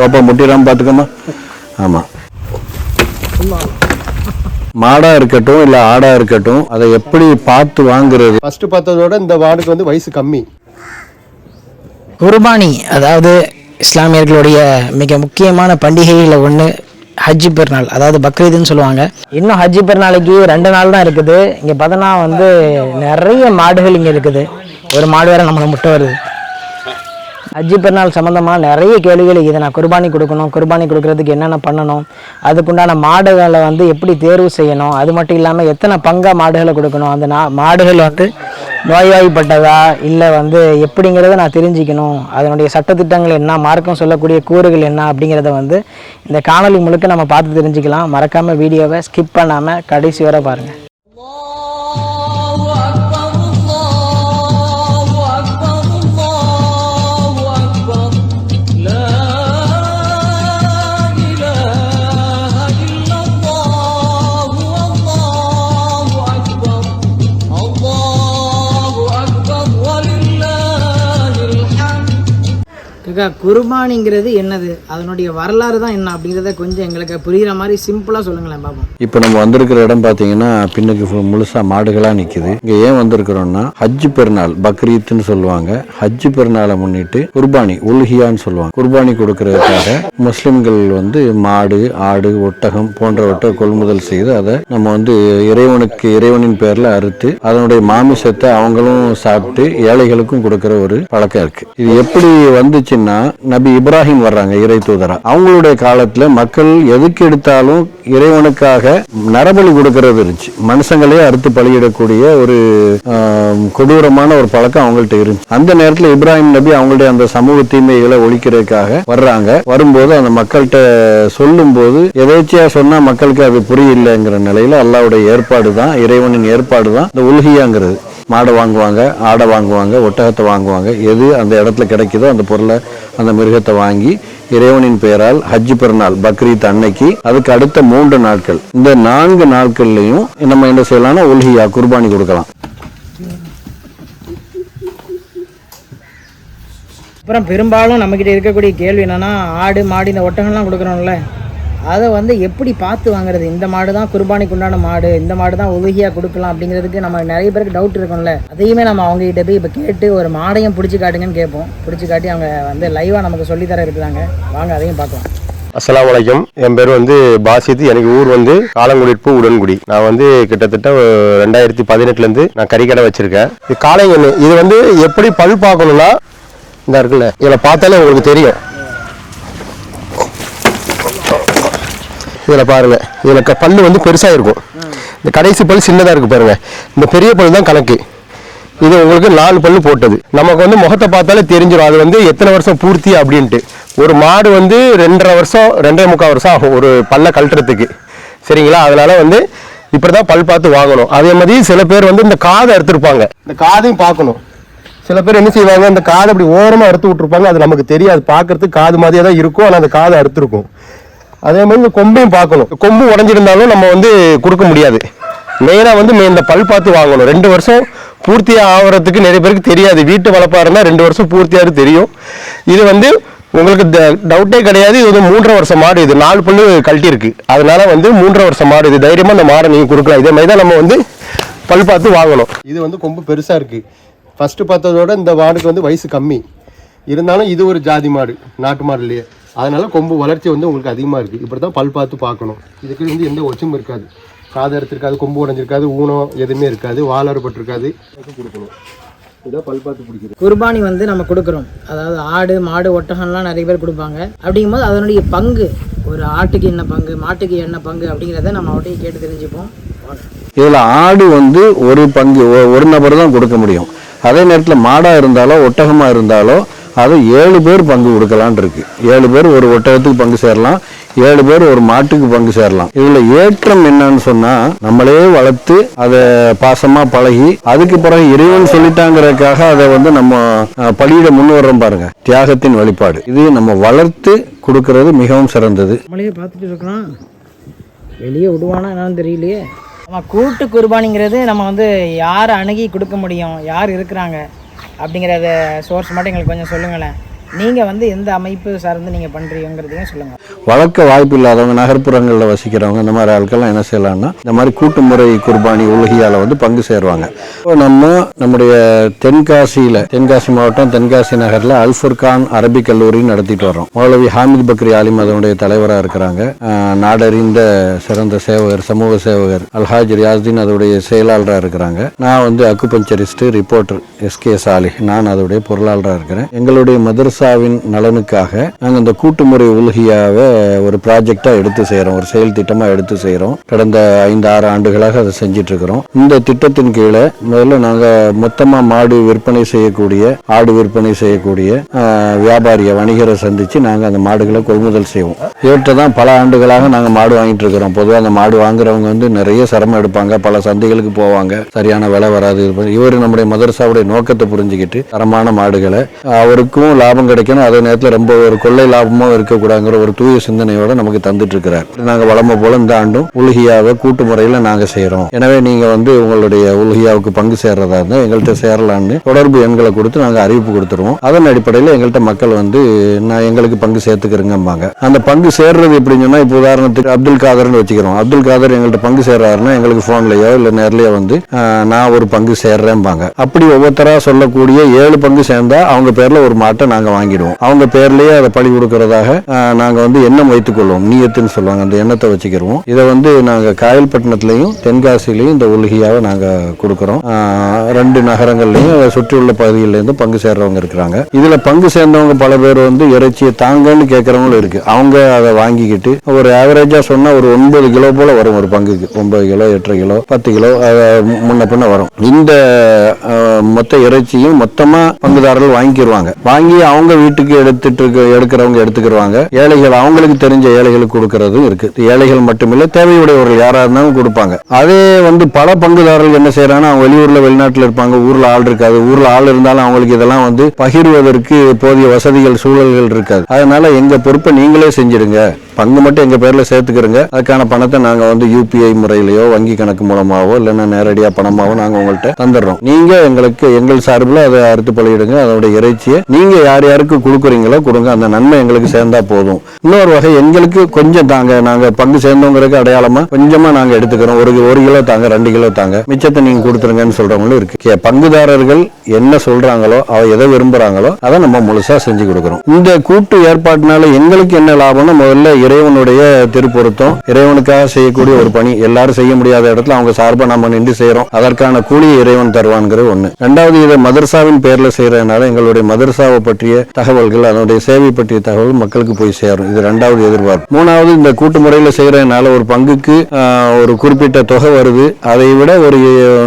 பாப்பா முட்டிடாம பார்த்துக்கம்மா ஆமாம் மாடா இருக்கட்டும் இல்லை ஆடா இருக்கட்டும் அதை எப்படி பார்த்து வாங்குறது? ஃபர்ஸ்ட் பார்த்ததோட இந்த வார்டுக்கு வந்து வயசு கம்மி. குர்பானி அதாவது இஸ்லாமியர்களுடைய மிக முக்கியமான பண்டிகைகளில் ஒன்று ஹஜ்ஜி பெருநாள் அதாவது பக்ரீதுன்னு சொல்லுவாங்க. இன்னும் ஹஜ்ஜி பெருநாளைக்கு ரெண்டு நாள் தான் இருக்குது. இங்கே பார்த்தோன்னா வந்து நிறைய மாடுகள் இங்கே இருக்குது. ஒரு மாடு வேற நம்மளை முட்டை வருது. ஹஜ்ஜி பெருநாள் சம்மந்தமாக நிறைய கேள்விகள் இதை நான் குர்பானி கொடுக்கணும் குர்பானி கொடுக்கறதுக்கு என்னென்ன பண்ணணும் அதுக்குண்டான மாடுகளை வந்து எப்படி தேர்வு செய்யணும் அது மட்டும் இல்லாமல் எத்தனை பங்காக மாடுகளை கொடுக்கணும் அந்த நா மாடுகள் வந்து நோய்வாய்ப்பட்டதா இல்லை வந்து எப்படிங்கிறத நான் தெரிஞ்சுக்கணும் அதனுடைய சட்டத்திட்டங்கள் என்ன மார்க்கம் சொல்லக்கூடிய கூறுகள் என்ன அப்படிங்கிறத வந்து இந்த காணொளி முழுக்க நம்ம பார்த்து தெரிஞ்சுக்கலாம். மறக்காமல் வீடியோவை ஸ்கிப் பண்ணாமல் கடைசி வரை பாருங்கள் அக்கா குர்பானிங்கிறது என்னது? அதனுடைய வரலாறு தான் என்ன அப்படிங்கிறத கொஞ்சம் எங்களுக்கு புரிகிற மாதிரி சிம்பிளாக சொல்லுங்களேன் பாப்போம் இப்போ நம்ம வந்திருக்கிற இடம் பார்த்தீங்கன்னா பின்னுக்கு முழுசாக முழுசா மாடுகளாக நிற்குது இங்கே ஏன் வந்திருக்கிறோம்னா ஹஜ்ஜு பெருநாள் பக்ரீத்னு சொல்லுவாங்க. ஹஜ்ஜு பெருநாளை முன்னிட்டு குர்பானி உல்ஹியான்னு சொல்லுவாங்க. குர்பானி கொடுக்கறதுக்காக முஸ்லிம்கள் வந்து மாடு ஆடு ஒட்டகம் போன்றவற்றை கொள்முதல் செய்து அதை நம்ம வந்து இறைவனுக்கு இறைவனின் பேரில் அறுத்து அதனுடைய மாமிசத்தை அவங்களும் சாப்பிட்டு ஏழைகளுக்கும் கொடுக்குற ஒரு பழக்கம் இருக்கு. இது எப்படி வந்துச்சுன்னா நபி இப்ராஹிம் வர்றாங்க இறை தூதரா. அவங்களுடைய காலத்துல மக்கள் எதுக்கு எடுத்தாலும் இறைவனுக்காக நரபலி கொடுக்கறது இருந்துச்சு. மனுஷங்களே அறுத்து பலியிடக்கூடிய ஒரு கொடூரமான ஒரு பழக்கம் அவங்கள்ட்ட இருந்துச்சு. அந்த நேரத்துல இப்ராஹிம் நபி அவங்களுடைய அந்த சமூக தீமைகளை ஒழிக்கிறதுக்காக வர்றாங்க. வரும்போது அந்த மக்கள்கிட்ட சொல்லும்போது எதேச்சியா சொன்னா மக்களுக்கு அது புரியலங்கிற நிலையில அல்லாவுடைய ஏற்பாடு தான் இறைவனின் ஏற்பாடு தான் இந்த உலகியாங்கிறது. மாடை வாங்குவாங்க ஆடை வாங்குவாங்க ஒட்டகத்தை வாங்குவாங்க. எது அந்த இடத்துல கிடைக்குதோ அந்த பொருளை அந்த மிருகத்தை வாங்கி இறைவனின் பெயரால் ஹஜ் பெருநாள் பக்ரீத் அன்னைக்கு அதுக்கு அடுத்த மூன்று நாட்கள். இந்த நான்கு நாட்கள்லையும் நம்ம என்ன செய்யலாம்னா உல்ஹியா குர்பானி கொடுக்கலாம். அப்புறம் பெரும்பாலும் நம்மக்கிட்ட இருக்கக்கூடிய கேள்வி என்னன்னா ஆடு மாடு இந்த ஒட்டகம்லாம் கொடுக்குறோம்ல அதை வந்து எப்படி பார்த்து வாங்குறது? இந்த மாடு தான் குர்பானிக்கு உண்டான மாடு. இந்த மாடு தான் உதவியாக கொடுக்கலாம் அப்படிங்கிறதுக்கு நம்ம நிறைய பேருக்கு டவுட் இருக்கும்ல. அதையுமே நம்ம அவங்க கிட்ட போய் இப்போ கேட்டு ஒரு மாடையும் பிடிச்சி காட்டுங்கன்னு கேட்போம். பிடிச்சி காட்டி அவங்க வந்து லைவாக நமக்கு சொல்லித்தர இருக்கிறாங்க. வாங்க அதையும் பார்க்கலாம். அஸ்லாம் வலைக்கம் என் பேர் வந்து பாசித் எனக்கு ஊர் வந்து காலங்குடிப்பு உடன்குடி. நான் வந்து கிட்டத்தட்ட ரெண்டாயிரத்தி பதினெட்டுலேருந்து நான் கறிக்கடை வச்சுருக்கேன். இது காளைங்கன்னு இது வந்து எப்படி பல் பார்க்கணும்னா இந்த இருக்குல்ல இதில் பார்த்தாலே உங்களுக்கு தெரியும். இதில் பாருங்கள் இதில் பல் பல்லு வந்து பெருசாக இருக்கும். இந்த கடைசி பல் சின்னதாக இருக்குது பாருங்கள் இந்த பெரிய பல் தான் கணக்கு. இது உங்களுக்கு நாலு பல் போட்டது. நமக்கு வந்து முகத்தை பார்த்தாலே தெரிஞ்சிடும் அது வந்து எத்தனை வருஷம் பூர்த்தி அப்படின்ட்டு. ஒரு மாடு வந்து ரெண்டரை வருஷம் ரெண்டரை முக்கால் வருஷம் ஆகும் ஒரு பல்ல கழட்டுறதுக்கு. சரிங்களா? அதனால வந்து இப்படி தான் பல் பார்த்து வாங்கணும். அதே மாதிரி சில பேர் வந்து இந்த காதை எடுத்துருப்பாங்க இந்த காதையும் பார்க்கணும். சில பேர் என்ன செய்வாங்க? இந்த காதை அப்படி ஓரமாக அறுத்து விட்டுருப்பாங்க. அது நமக்கு தெரியாது. பார்க்கறதுக்கு காது மாதிரியே தான் இருக்கும். ஆனால் அந்த காதை அறுத்துருக்கும். அதே மாதிரி இந்த கொம்பையும் பார்க்கணும். கொம்பு உடஞ்சிருந்தாலும் நம்ம வந்து கொடுக்க முடியாது. மெயினாக வந்து இந்த பல் பார்த்து வாங்கணும். ரெண்டு வருஷம் பூர்த்தி ஆகிறதுக்கு நிறைய பேருக்கு தெரியாது. வீட்டு வளர்ப்பாக இருந்தால் ரெண்டு வருஷம் பூர்த்தியாக தெரியும். இது வந்து உங்களுக்கு டவுட்டே கிடையாது. இது வந்து மூன்றரை வருஷம் மாடு. இது நாலு புல்லு கழட்டி இருக்கு அதனால வந்து மூன்றரை வருஷம் மாடு. இது தைரியமாக இந்த மாடை நீங்கள் கொடுக்கலாம். இதே மாதிரி தான் நம்ம வந்து பல் பார்த்து வாங்கணும். இது வந்து கொம்பு பெருசாக இருக்குது ஃபஸ்ட்டு பார்த்ததோட இந்த மாடுக்கு வந்து வயசு கம்மி. இருந்தாலும் இது ஒரு ஜாதி மாடு. நாட்டு மாடுலயே அதனால கொம்பு வளர்ச்சி வந்து உங்களுக்கு அதிகமாக இருக்குது இப்படி தான் பல் பார்த்து பார்க்கணும். இதுக்கு வந்து எந்த ஒச்சும் இருக்காது. காது அறுத்திருக்காது கொம்பு உடைஞ்சிருக்காது ஊனம் எதுவுமே இருக்காது வால் அறுபட்டிருக்காது. கொடுக்கணும். இதான் பல் பார்த்து பிடிக்குது குர்பானி வந்து நம்ம கொடுக்குறோம். அதாவது ஆடு மாடு ஒட்டகம்லாம் நிறைய பேர் கொடுப்பாங்க. அப்படிங்கும்போது அதனுடைய பங்கு ஒரு ஆட்டுக்கு என்ன பங்கு மாட்டுக்கு என்ன பங்கு அப்படிங்கிறத நம்ம அவட்டையும் கேட்டு தெரிஞ்சுப்போம். இதில் ஆடு வந்து ஒரு பங்கு ஒ- ஒரு நபர் தான் கொடுக்க முடியும். அதே நேரத்தில் மாடாக இருந்தாலோ ஒட்டகமாக இருந்தாலோ அது ஏழு பேர் பங்கு கொடுக்கலான் இருக்கு. ஏழு பேர் ஒரு ஒட்டகத்துக்கு பங்கு சேரலாம். ஏழு பேர் ஒரு மாட்டுக்கு பங்கு சேரலாம். இதுல ஏற்றம் என்னன்னு சொன்னா நம்மளே வளர்த்து அதை பாசமா பழகி அதுக்கு பிறகு இறைவன் சொல்லிட்டாங்கிறதுக்காக அதை வந்து நம்ம அஹ், பலியிட முன் வர்றோம் பாருங்க. தியாகத்தின் வழிபாடு. இது நம்ம வளர்த்து கொடுக்கறது மிகவும் சிறந்தது. நம்மளே பார்த்துட்டு இருக்கிறோம். வெளியே விடுவானா என்னன்னு தெரியலையே. நம்ம கூட்டு குர்பானிங்கிறது நம்ம வந்து யார் அணுகி கொடுக்க முடியும்? யார் இருக்கிறாங்க? அப்படிங்கிறத சோர்ஸ் மட்டும் எங்களுக்கு கொஞ்சம் சொல்லுங்களேன். நீங்கள் வந்து எந்த அமைப்பு சார்ந்து நீங்கள் பண்ணுறீங்கிறதையும் சொல்லுங்கள் வளர்க்க வாய்ப்பு இல்லாதவங்க நகர்ப்புறங்களில் வசிக்கிறவங்க இந்த மாதிரி ஆட்கள்லாம் என்ன செய்யலாம்னா இந்த மாதிரி கூட்டு முறை குர்பானி உலகியால் வந்து பங்கு சேருவாங்க. இப்போ நம்ம நம்முடைய தென்காசியில் தென்காசி மாவட்டம் தென்காசி நகரில் அல்ஃபுர்கான் அரபிக் கல்லூரி நடத்திட்டு வரோம் மௌலவி ஹாமித் பக்ரி ஆலிம் அதனுடைய தலைவராக இருக்கிறாங்க. நாடறிந்த சிறந்த சேவகர் சமூக சேவகர் அல்ஹாஜ் ரியாஸ்தீன் அதோடைய செயலாளராக இருக்கிறாங்க. நான் வந்து அக்குபஞ்சரிஸ்ட் ரிப்போர்ட்டர் எஸ்கே சாலிஹ் நான் அதோடைய பொருளாளராக இருக்கிறேன். எங்களுடைய மதரசாவின் நலனுக்காக நாங்கள் இந்த கூட்டுமுறை உலகியாவை ஒரு ப்ராஜெக்டாக எடுத்து செய்கிறோம் ஒரு செயல் திட்டமாக எடுத்து செய்கிறோம் கடந்த ஐந்து ஆறு ஆண்டுகளாக அதை செஞ்சிட்டு இருக்கிறோம் இந்த திட்டத்தின் கீழே முதல்ல நாங்கள் மொத்தமாக மாடு விற்பனை செய்யக்கூடிய ஆடு விற்பனை செய்யக்கூடிய வியாபாரியை வணிகரை சந்தித்து நாங்கள் அந்த மாடுகளை கொள்முதல் செய்வோம். இவர்கிட்ட தான் பல ஆண்டுகளாக நாங்கள் மாடு வாங்கிட்டு இருக்கிறோம் பொதுவாக அந்த மாடு வாங்குறவங்க வந்து நிறைய சிரமம் எடுப்பாங்க. பல சந்தைகளுக்கு போவாங்க. சரியான விலை வராது. இவர் நம்முடைய மதரசாவுடைய நோக்கத்தை புரிஞ்சுக்கிட்டு தரமான மாடுகளை அவருக்கும் லாபம் கிடைக்கணும். அதே நேரத்தில் ரொம்ப ஒரு கொள்ளை லாபமும் இருக்கக்கூடாதுங்கிற ஒரு தூய சிந்தனையோட நமக்கு தந்துட்டு இருக்கிறார் நாங்கள் வளமை போல இந்த ஆண்டும் உலகியாவை கூட்டு முறையில் நாங்கள் செய்கிறோம் எனவே நீங்கள் வந்து உங்களுடைய உலகியாவுக்கு பங்கு சேர்றதா இருந்தால் எங்கள்கிட்ட சேரலான்னு தொடர்பு எண்களை கொடுத்து நாங்கள் அறிவிப்பு கொடுத்துருவோம். அதன் அடிப்படையில் எங்கள்கிட்ட மக்கள் வந்து நான் எங்களுக்கு பங்கு சேர்த்துக்கிறேங்கம்பாங்க. அந்த பங்கு சேர்றது எப்படின்னு சொன்னால் இப்போ உதாரணத்துக்கு அப்துல் காதர்னு வச்சுக்கிறோம். அப்துல் காதர் எங்கள்கிட்ட பங்கு சேர்றாருன்னா எங்களுக்கு ஃபோன்லேயோ இல்லை நேர்லயோ வந்து நான் ஒரு பங்கு சேர்றேன்பாங்க. அப்படி ஒவ்வொருத்தராக சொல்லக்கூடிய ஏழு பங்கு சேர்ந்தால் அவங்க பேரில் ஒரு மாட்டை நாங்கள் வாங்கிடுவோம். அவங்க பேர்லயே அதை பழி கொடுக்கறதாக நாங்க வந்து எண்ணம் வைத்துக் கொள்வோம் நீயத்துன்னு சொல்லுவாங்க. அந்த எண்ணத்தை வச்சுக்கிருவோம். இதை வந்து நாங்க காயல்பட்டினத்திலையும் தென்காசிலையும் இந்த உலகியாவை நாங்க கொடுக்குறோம். ரெண்டு நகரங்கள்லையும் அதை சுற்றியுள்ள பகுதிகளிலேருந்து பங்கு சேர்றவங்க இருக்கிறாங்க. இதுல பங்கு சேர்ந்தவங்க பல பேர் வந்து இறைச்சியை தாங்கன்னு கேட்கறவங்களும் இருக்கு. அவங்க அதை வாங்கிக்கிட்டு ஒரு ஆவரேஜா சொன்னா ஒரு ஒன்பது கிலோ போல வரும் ஒரு பங்குக்கு. ஒன்பது கிலோ எட்டரை கிலோ பத்து கிலோ முன்ன பின்ன வரும். இந்த மொத்த இறைச்சியும் மொத்தமா பங்குதாரர்கள் வாங்கிடுவாங்க வாங்கி அவங்க வீட்டுக்கு எடுத்துட்டு இருக்க எடுக்கிறவங்க எடுத்துக்கிருவாங்க. ஏழைகள் அவங்களுக்கு தெரிஞ்ச ஏழைகளுக்கு கொடுக்கறதும் இருக்கு. ஏழைகள் மட்டுமில்ல தேவையுடையவர்கள் யாரா இருந்தாலும் கொடுப்பாங்க. அதே வந்து பல பங்குதாரர்கள் என்ன செய்யறாங்கன்னா அவங்க வெளியூர்ல வெளிநாட்டுல இருப்பாங்க. ஊர்ல ஆள் இருக்காது. ஊர்ல ஆள் இருந்தாலும் அவங்களுக்கு இதெல்லாம் வந்து பகிர்வதற்கு போதிய வசதிகள் சூழல்கள் இருக்காது. அதனால எங்க பொறுப்பை நீங்களே செஞ்சிடுங்க. பங்கு மட்டும் எங்க பேர்ல சேர்த்துக்கிறோங்க. அதுக்கான பணத்தை நாங்க வந்து யூபிஐ முறையிலேயோ வங்கி கணக்கு மூலமாவோ இல்லைன்னா நேரடியா பணமாவோ நாங்க உங்கள்கிட்ட தந்துடுறோம். நீங்க எங்களுக்கு எங்கள் சார்பில் அதை அறுத்து பலியிடுங்க அதோட இறைச்சியை. நீங்க யார் யாருக்கு கொடுக்குறீங்களோ கொடுங்க அந்த நன்மை எங்களுக்கு சேர்ந்தா போதும். இன்னொரு வகை எங்களுக்கு கொஞ்சம் தாங்க நாங்க பங்கு சேர்ந்தவங்களுக்கு அடையாளமா கொஞ்சமா நாங்க எடுத்துக்கிறோம். ஒரு ஒரு கிலோ தாங்க ரெண்டு கிலோ தாங்க. மிச்சத்தை நீங்க கொடுத்துருங்கன்னு சொல்றவங்களும் இருக்கு. கே- பங்குதாரர்கள் என்ன சொல்றாங்களோ அவ எதை விரும்புறாங்களோ அதை நம்ம முழுசா செஞ்சு கொடுக்குறோம். இந்த கூட்டு ஏற்பாட்டினால எங்களுக்கு என்ன லாபம்னா முதல்ல இறைவனுடைய திருப்பொருத்தம் இறைவனுக்காக செய்யக்கூடிய ஒரு பணி. எல்லாரும் செய்ய முடியாத இடத்துல அவங்க சார்பாக நம்ம நின்று செய்யறோம் அதற்கான கூலியை இறைவன் தருவான்ங்கிறது ஒன்று ரெண்டாவது இதை மதர்சாவின் பேரில் செய்கிறதுனால எங்களுடைய மதரசாவை பற்றிய தகவல்கள் அதனுடைய சேவை பற்றிய தகவல் மக்களுக்கு போய் சேரும். இது ரெண்டாவது எதிர்பார்ப்பு. மூணாவது இந்த கூட்டு முறையில் செய்கிறதுனால ஒரு பங்குக்கு ஒரு குறிப்பிட்ட தொகை வருது. அதை விட ஒரு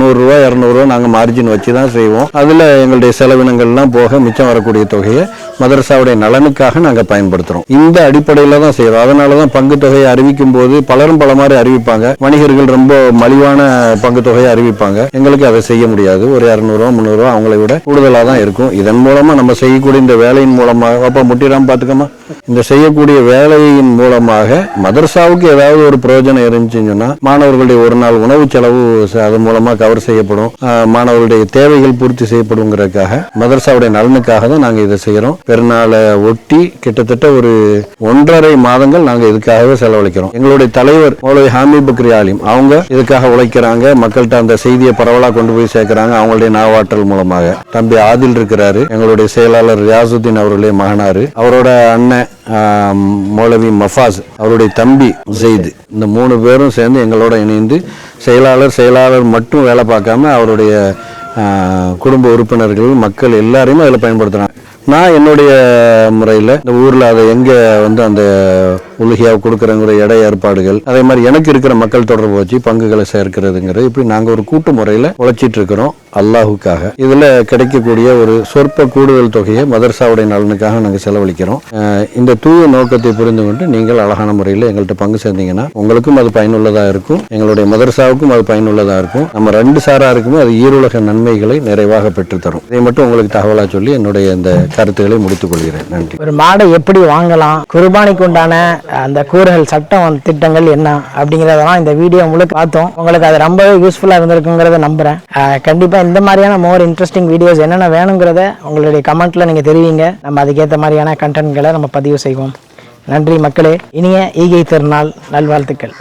நூறுரூவா இரநூறுவா நாங்கள் மார்ஜின் வச்சு தான் செய்வோம். அதில் எங்களுடைய செலவினங்கள்லாம் போக மிச்சம் வரக்கூடிய தொகையை மதரசாவுடைய நலனுக்காக நாங்கள் பயன்படுத்துகிறோம் இந்த அடிப்படையில் தான் செய்கிறோம் அதனால தான் பங்கு தொகையை அறிவிக்கும் போது பலரும் பல மாதிரி அறிவிப்பாங்க. வணிகர்கள் ரொம்ப மலிவான பங்கு தொகையை அறிவிப்பாங்க. எங்களுக்கு அதை செய்ய முடியாது. ஒரு இரநூறுவா முந்நூறுவா அவங்களை விட கூடுதலாக தான் இருக்கும். இதன் மூலமாக நம்ம செய்யக்கூடிய இந்த வேலையின் மூலமாக அப்போ முட்டிராம பார்த்துக்கோமா இந்த செய்யக்கூடிய வேலையின் மூலமாக மதர்சாவுக்கு ஏதாவது ஒரு பிரயோஜனம் இருந்துச்சுன்னு சொன்னால் மாணவர்களுடைய ஒரு நாள் உணவு செலவு ச- அது மூலமா கவர் செய்யப்படும். மாணவர்களுடைய தேவைகள் பூர்த்தி செய்யப்படுங்கிறதுக்காக மதர்சாவுடைய நலனுக்காக தான் நாங்கள் இதை செய்கிறோம் பெருநாளை ஒட்டி கிட்டத்தட்ட ஒரு ஒன்றரை மாதங்கள் நாங்கள் இதுக்காகவே செலவழிக்கிறோம். எங்களுடைய தலைவர் மௌலவி ஹாமி பக்ரி ஆலிம் அவங்க இதுக்காக உழைக்கிறாங்க. மக்கள்கிட்ட அந்த செய்தியை பரவலாக கொண்டு போய் சேர்க்கிறாங்க. அவங்களுடைய நாவாற்றல் மூலமாக. தம்பி ஆதில் இருக்கிறாரு. எங்களுடைய செயலாளர் ரியாசுத்தீன் அவருடைய மகனாரு. அவரோட அண்ணன் மௌலவி மஃபாஸ் அவருடைய தம்பி செய்து இந்த மூணு பேரும் சேர்ந்து எங்களோட இணைந்து செயலாளர் செயலாளர் மட்டும் வேலை பார்க்காம அவருடைய குடும்ப உறுப்பினர்கள் மக்கள் எல்லாரையுமே அதில் பயன்படுத்துறாங்க. நான் என்னுடைய முறையில் இந்த ஊரில் அதை எங்கே வந்து அந்த உலகியாவை கொடுக்குறங்கிற இட ஏற்பாடுகள் அதே மாதிரி எனக்கு இருக்கிற மக்கள் தொடர்பு வச்சு பங்குகளை சேர்க்கிறதுங்கிறது இப்படி நாங்கள் ஒரு கூட்டு முறையில் உழைச்சிட்டு இருக்கிறோம் அல்லாஹுக்காக. இதில் கிடைக்கக்கூடிய ஒரு சொற்ப கூடுதல் தொகையை மதர்சாவுடைய நலனுக்காக நாங்கள் செலவழிக்கிறோம். இந்த தூய நோக்கத்தை புரிந்து கொண்டு நீங்கள் அழகான முறையில் எங்கள்கிட்ட பங்கு சேர்ந்தீங்கன்னா உங்களுக்கும் அது பயனுள்ளதாக இருக்கும். எங்களுடைய மதர்சாவுக்கும் அது பயனுள்ளதாக இருக்கும். நம்ம ரெண்டு சாராருக்குமே அது ஈருலக நன்மைகளை நிறைவாக பெற்றுத்தரும். இதை மட்டும் உங்களுக்கு தகவலாக சொல்லி என்னுடைய இந்த கருத்துக்களை முடித்துக் கொள்கிறேன். நன்றி. ஒரு மாடை எப்படி வாங்கலாம்? குர்பானிக்கு உண்டான அந்த கூறுகள் சட்டம் திட்டங்கள் என்ன அப்படிங்கிறதெல்லாம் இந்த வீடியோ முழுக்க பார்த்தோம். உங்களுக்கு அது ரொம்பவே யூஸ்ஃபுல்லாக இருந்திருக்குங்கிறத நம்புகிறேன் கண்டிப்பாக இந்த மாதிரியான மோர் இன்ட்ரெஸ்டிங் வீடியோஸ் என்னென்ன வேணுங்கிறத உங்களுடைய கமெண்ட்டில் நீங்கள் தெரிவிங்க. நம்ம அதுக்கேற்ற மாதிரியான கண்டென்ட்களை நம்ம பதிவு செய்வோம். நன்றி மக்களே. இனிய ஈகை திருநாள். நல்வாழ்த்துக்கள்.